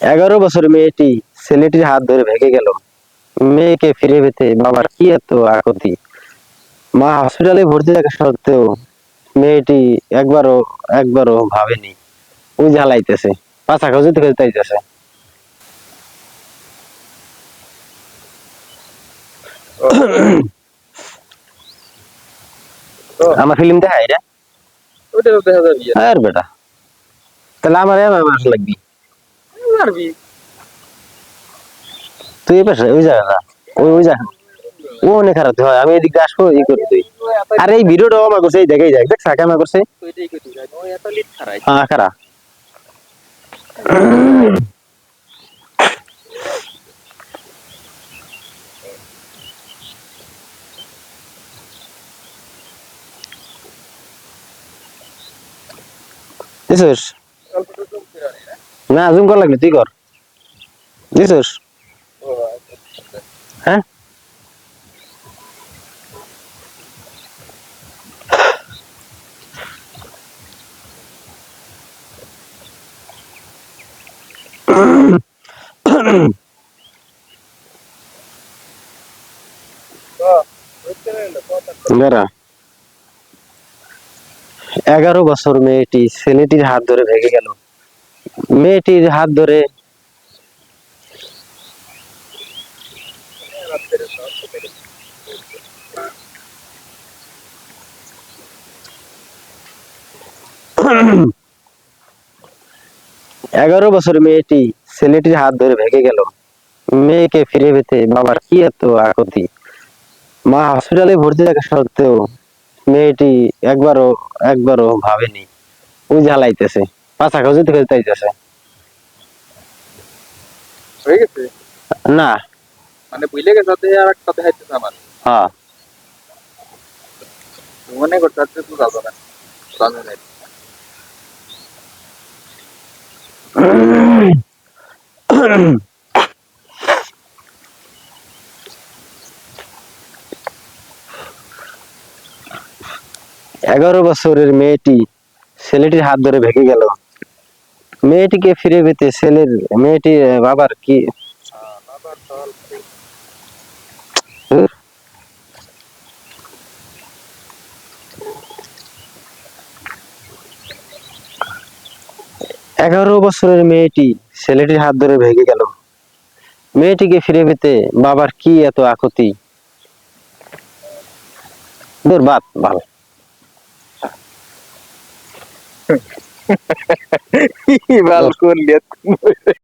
এগারো বছর মেয়েটি ছেলেটির হাত ধরে ভেঙে গেল। মেয়েকে ফিরে পেতে বাবার কি এত আকুতি মা হসপিটালে ভর্তি থাকা সত্ত্বেও মেয়েটি একবারও একবারও ভাবেনি। ওই জ্বালাইতেছে পাছা খুঁজতে খুঁজতে আইতেছে আমার ফিল্ম দেখা যাবে আর বেটা তাহলে আমার লাগবি? পারবি? তুই এ পাশে ওই জায়গা। ওই ওই জায়গা। ও অনেক খারাপ হয় আমি এদিকে আসব ই করে তুই আর এই ভিডিওটাও আমার করছে এই দেখাই যাক দেখ সাকা আমার করছে। হ্যাঁ খারাপ। দিছিস না জুম কর লাগলে তুই কর। দিছিস হ্যাঁ? এগারো বছর মেয়েটি ছেলেটির হাত ধরে ভেঙে গেল। মেয়েটির হাত ধরে এগারো বছর মেয়েটি ছেলেটির হাত ধরে ভেঙে গেল। মেয়েকে ফিরে পেতে বাবার কি এত আকুতি মা হসপিটালে ভর্তি থাকা সত্ত্বেও মেয়েটি একবারও একবারও ভাবেনি। ওই জ্বালাইতেছে পাছা খুঁজতে খুঁজতে আইতেছে হয়ে গেছে? না। মানে বুঝলে গেছে সাথে আর একটা আমার। হ্যাঁ। মনে করতে তো যাব না। জানো না। এগারো বছরের মেয়েটি ছেলেটির হাত ধরে ভেঙে গেল। মেয়েটিকে ফিরে পেতে ছেলের, মেয়েটি বাবার কি? এগারো বছরের মেয়েটি ছেলেটির হাত ধরে ভেঙে গেল। মেয়েটিকে ফিরে পেতে বাবার কি এত আকুতি বাদ ভালো ఇవాళ కూరలు ఎత్తుకున్నారు